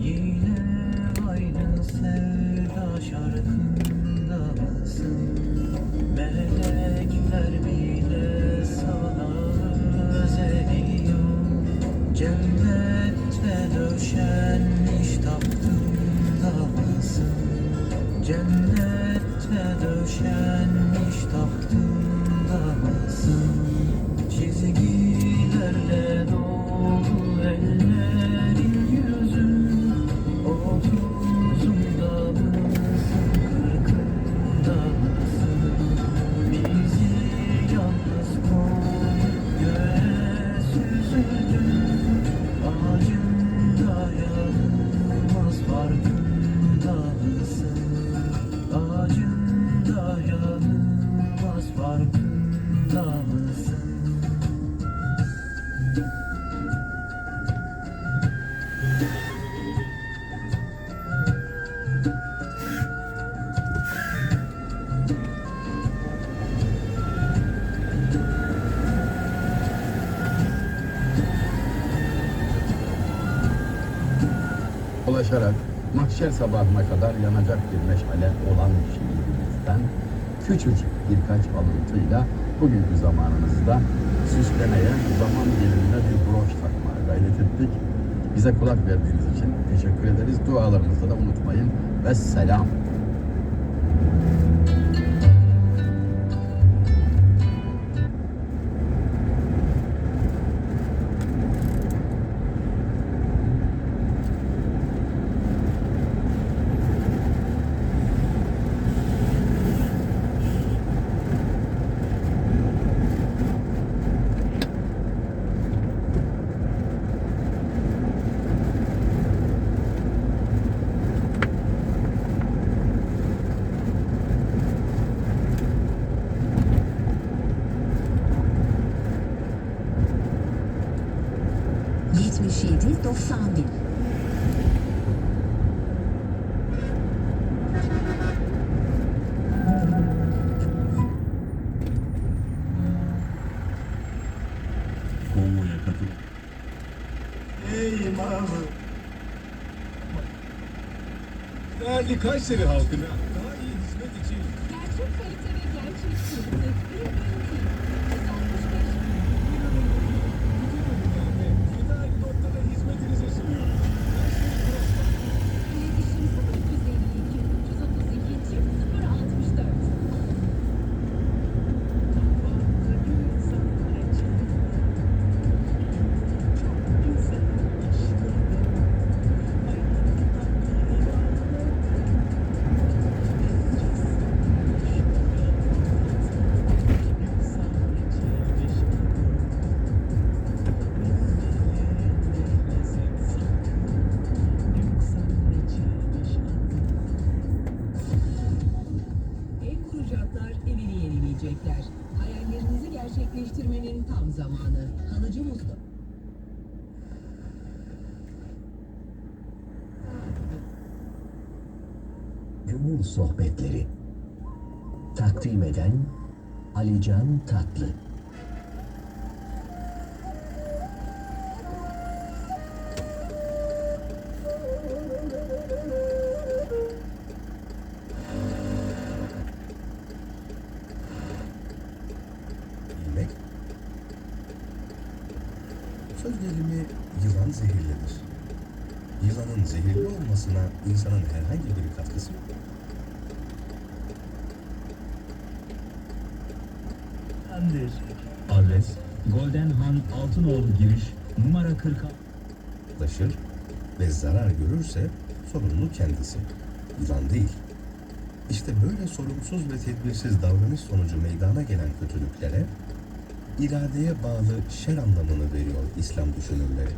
Yine aynı sevda şarkında mısın? Melek ulaşarak mahşer sabahına kadar yanacak bir meşale olan şiirimizden küçücük birkaç alıntıyla bugünkü zamanımızda süslemeye, zaman dilimine bir broş takmaya gayret ettik. Bize kulak verdiğiniz için teşekkür ederiz. Dualarınızda da unutmayın. Ve selam. Yetmiş yedi, doksan bir. Konvoya katıl. Ey imamım. Değerli Kayseri halkına gerçekleştirmenin tam zamanı. Kalıcı Mustafa. Gönül Sohbetleri Takdim eden Alican Tatlı Söz gelimi yılan zehirlidir. Yılanın zehirli olmasına insanın herhangi bir katkısı yok. Sendir. Adres Golden Han Altınoğlu giriş numara 46. yaklaşır ve zarar görürse sorumlu kendisi, yılan değil. İşte böyle sorumsuz ve tedbirsiz davranış sonucu meydana gelen kötülüklere iradeye bağlı şer anlamını veriyor İslam düşünürleri.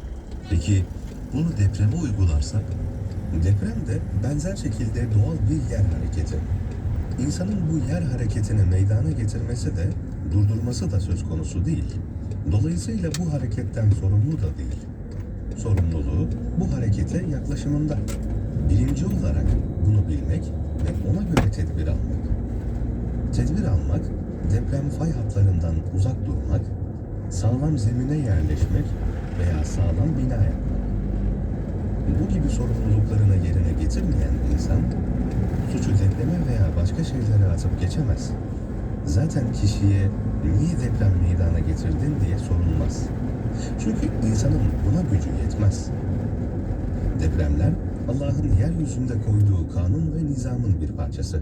Peki bunu depreme uygularsak? Deprem de benzer şekilde doğal bir yer hareketi. İnsanın bu yer hareketini meydana getirmesi de durdurması da söz konusu değil. Dolayısıyla bu hareketten sorumlu da değil sorumluluğu bu harekete yaklaşımında. Birinci olarak bunu bilmek ve ona göre tedbir almak. Tedbir almak, deprem fay hatlarından uzak durmak, sağlam zemine yerleşmek veya sağlam bina yapmak. Bu gibi sorumluluklarını yerine getirmeyen insan, suçu depreme veya başka şeylere atıp geçemez. Zaten kişiye niye deprem meydana getirdin diye sorulmaz. Çünkü insanın buna gücü yetmez. Depremler Allah'ın yeryüzünde koyduğu kanun ve nizamın bir parçası.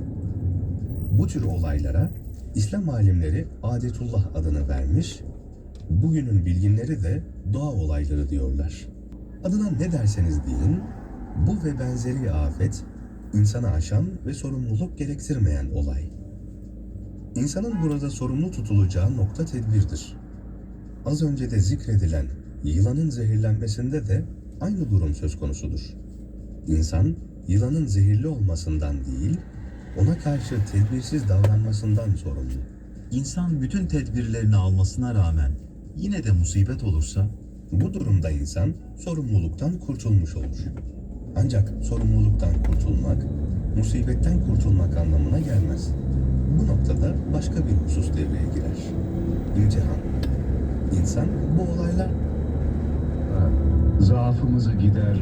Bu tür olaylara İslam alimleri adetullah adını vermiş, bugünün bilginleri de doğa olayları diyorlar. Adına ne derseniz deyin, bu ve benzeri afet insanı aşan ve sorumluluk gerektirmeyen olay. İnsanın burada sorumlu tutulacağı nokta tedbirdir. Az önce de zikredilen yılanın zehirlenmesinde de aynı durum söz konusudur. İnsan yılanın zehirli olmasından değil, ona karşı tedbirsiz davranmasından sorumlu. İnsan bütün tedbirlerini almasına rağmen yine de musibet olursa Bu durumda insan sorumluluktan kurtulmuş olur. Ancak sorumluluktan kurtulmak, musibetten kurtulmak anlamına gelmez. Bu noktada başka bir husus devreye girer. İmtihan. İnsan bu olaylar zaafımızı gider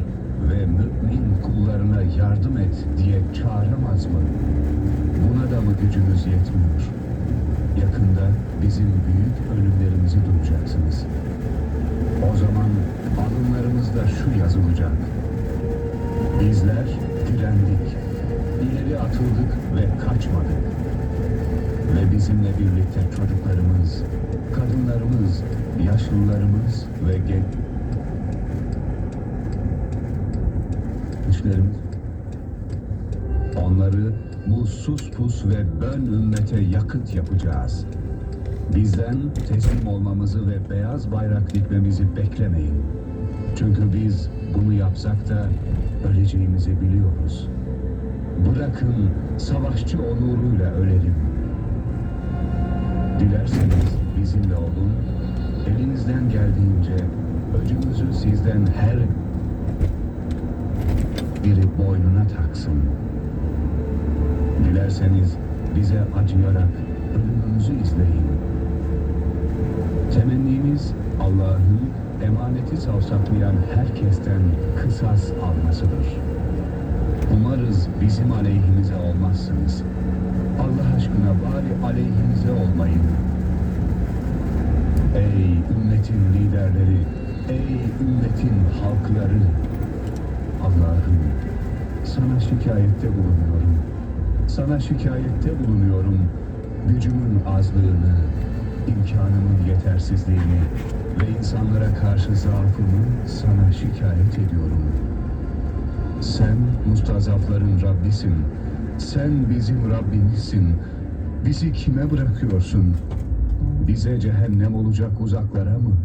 ve mümin kullarına yardım et diye çağıramaz mı? Buna da mı gücünüz yetmiyor? Yakında bizim büyük ölümlerimizi duyacaksınız. O zaman alınlarımızda şu yazılacak. Bizler direndik, ileri atıldık ve kaçmadık. Ve bizimle birlikte çocuklarımız, kadınlarımız, yaşlılarımız ve genç gençlerimiz onları bu sus pus ve bön ümmete yakıt yapacağız. Bizden teslim olmamızı ve beyaz bayrak dikmemizi beklemeyin. Çünkü biz bunu yapsak da öleceğimizi biliyoruz. Bırakın savaşçı onuruyla ölelim. Dilerseniz bizimle olun. Elinizden geldiğince öcümüzü sizden her biri boynuna taksın. Dilerseniz bize acıyarak ölümümüzü izleyin. Temennimiz Allah'ın emaneti savsaklayan herkesten kısas almasıdır. Umarız bizim aleyhimize olmazsınız. Allah aşkına bari aleyhimize olmayın. Ey ümmetin liderleri, ey ümmetin halkları, Allah'ım sana şikayette bulunuyorum. Sana şikayette bulunuyorum. Gücümün azlığını, imkanımın yetersizliğini ve insanlara karşı zaafımı sana şikayet ediyorum. Sen mustazafların Rabbisin. Sen bizim Rabbimizsin. Bizi kime bırakıyorsun? Bize cehennem olacak uzaklara mı?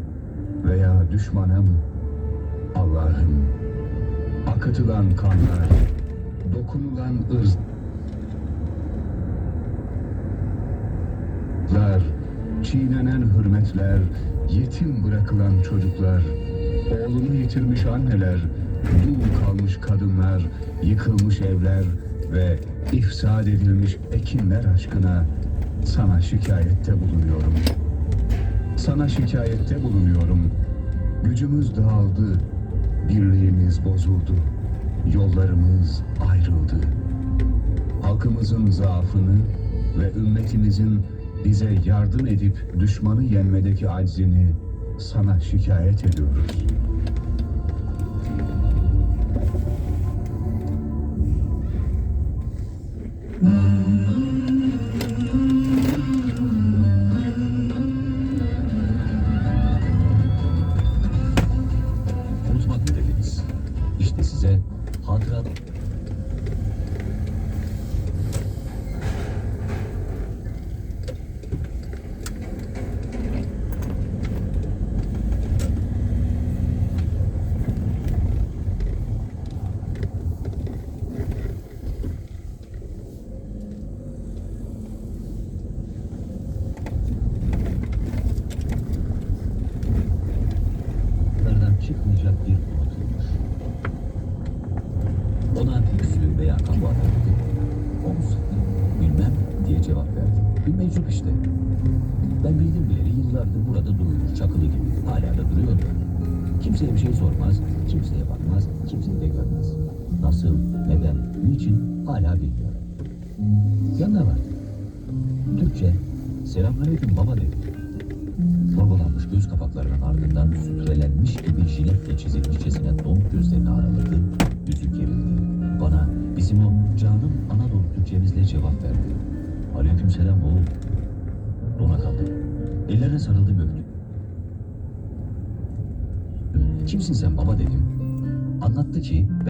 Veya düşmana mı? Allah'ım akıtılan kanlar, dokunulan ırzlar, çiğnenen hürmetler, yetim bırakılan çocuklar, oğlunu yitirmiş anneler, dul kalmış kadınlar, yıkılmış evler ve ifsad edilmiş ekinler aşkına sana şikayette bulunuyorum. Sana şikayette bulunuyorum. Gücümüz dağıldı, birliğimiz bozuldu, yollarımız ayrıldı. Halkımızın zaafını ve ümmetimizin bize yardım edip düşmanı yenmedeki aczini sana şikayet ediyoruz. Ona yüzü veya kabuğa verdi. O mu sıktı? Bilmem diye cevap verdi. Bir meczup işte. Ben bildim bileli yıllardır burada duruyor. Çakılı gibi. Hala da duruyor. Kimseye bir şey sormaz, kimseye bakmaz, kimseyi de görmez. Nasıl, neden, niçin hala bilmiyorum. Yanına var. Türkçe, selamünaleyküm baba dedi. Torbalanmış göz kapaklarının ardından sütrelenmiş gibi jiletle çizilmişçesine donuk gözlerini araladı, yüzü gerildi. Bana bizim o canım Anadolu Türkçemizle cevap verdi. Aleykümselam oğul. Dona kaldı. Ellerine sarıldım öptüm. Kimsin sen baba dedim. Anlattı ki